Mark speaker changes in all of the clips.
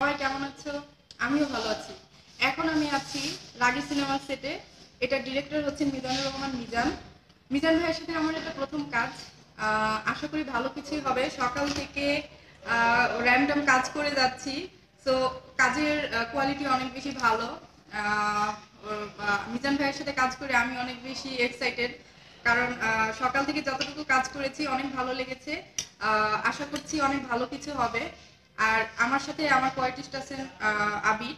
Speaker 1: সবাই কেমন আছো? আমিও ভালো আছি। এখন আমি আছি রাগি সিনেমার সেটে এটা ডিরেক্টর হচ্ছেন মিজানুর রহমান মিজান। মিজান ভাইয়ের সাথে আমার এটা প্রথম কাজ। আশা করি ভালো কিছুই হবে। সকাল থেকে র্যান্ডম কাজ করে যাচ্ছি। সো কাজের কোয়ালিটি অনেক বেশি ভালো। মিজান ভাইয়ের সাথে কাজ করে আমি অনেক বেশি এক্সাইটেড কারণ সকাল থেকে যতটুকু কাজ করেছি অনেক ভালো লেগেছে। আশা করছি অনেক ভালো কিছু হবে। আর আমার সাথে আমার কোয়ার্টিস্ট আছেন আবির।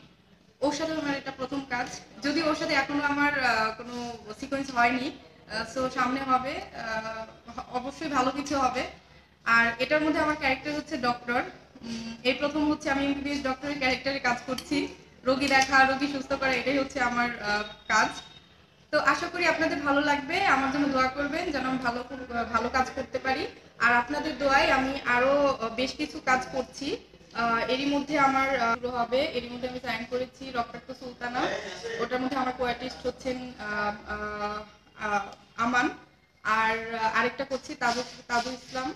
Speaker 1: ওর সাথে আমার এটা প্রথম কাজ। যদি ওর সাথে এখনও আমার কোনো সিকোয়েন্স হয়নি সো সামনে হবে অবশ্যই ভালো কিছু হবে। আর এটার মধ্যে আমার ক্যারেক্টার হচ্ছে ডক্টর এই প্রথম হচ্ছে আমি এমবিবিএস ডক্টরের ক্যারেক্টারে কাজ করছি। রোগী দেখা, রোগী সুস্থ করা, এটাই হচ্ছে আমার কাজ। তো আশা করি আপনাদের ভালো লাগবে। আমার জন্য দোয়া করবেন যেন আমি ভালো ভালো কাজ করতে পারি। আর আপনাদের দোয়ায় আমি আরও বেশ কিছু কাজ করছি। এরই মধ্যে আমার শুরু হবে। এরই মধ্যে আমি সাইন করেছি রক্তাক্ত সুলতানা। ওটার মধ্যে আমার কোয়ার্টিস্ট হচ্ছেন আমান। আর আরেকটা করছি তাজু তাজু ইসলাম।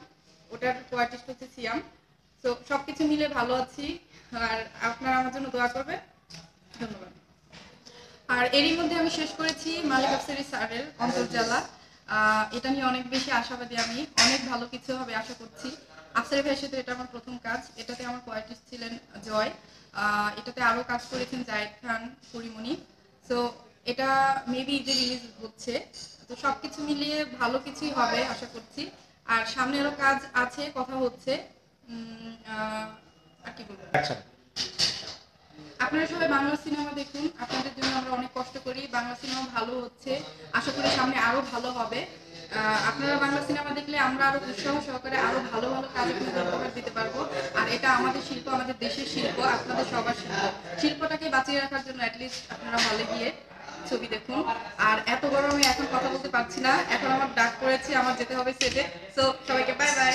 Speaker 1: ওটার কোয়ার্টিস্ট হচ্ছে সিয়াম। তো সবকিছু মিলে ভালো আছি। আর আপনারা আমার জন্য দোয়া করবে ধন্যবাদ। আর এরই মধ্যে আমি শেষ করেছি মালিক আফসারি স্যারের অন্তর্জালা। এটা নিয়ে অনেক বেশি আশাবাদী আমি। অনেক ভালো কিছু হবে আশা করছি। আফসারি ভাইয়ের সাথে এটা আমার প্রথম কাজ। এটাতে আমার কোয়ার্টিস্ট ছিলেন জয়। এটাতে আরও কাজ করেছেন জায়েদ খান, পরিমণি। সো এটা মেবি ঈদে রিলিজ হচ্ছে। তো সবকিছু মিলিয়ে ভালো কিছুই হবে আশা করছি। আর সামনে আরও কাজ আছে, কথা হচ্ছে। আর কি বলব?
Speaker 2: আচ্ছা।
Speaker 1: আপনারা সবাই বাংলা সিনেমা দেখুন। আপনাদের জন্য আমরা অনেক কষ্ট করি। বাংলা সিনেমা ভালো হচ্ছে। আশা করি সামনে আরও ভালো হবে। আপনারা বাংলা সিনেমা দেখলে আমরা আরও উৎসাহ সহকারে আরও ভালো ভালো কাজ উপহার দিতে পারব। আর এটা আমাদের শিল্প, আমাদের দেশের শিল্প, আপনাদের সবার শিল্প। শিল্পটাকে বাঁচিয়ে রাখার জন্য অ্যাটলিস্ট আপনারা হলে গিয়ে ছবি দেখুন। আর এত গরমে এখন কথা বলতে পারছি না। এখন আমার ডাক করেছে আমার যেতে হবে সেটে সো সবাইকে বাই বাই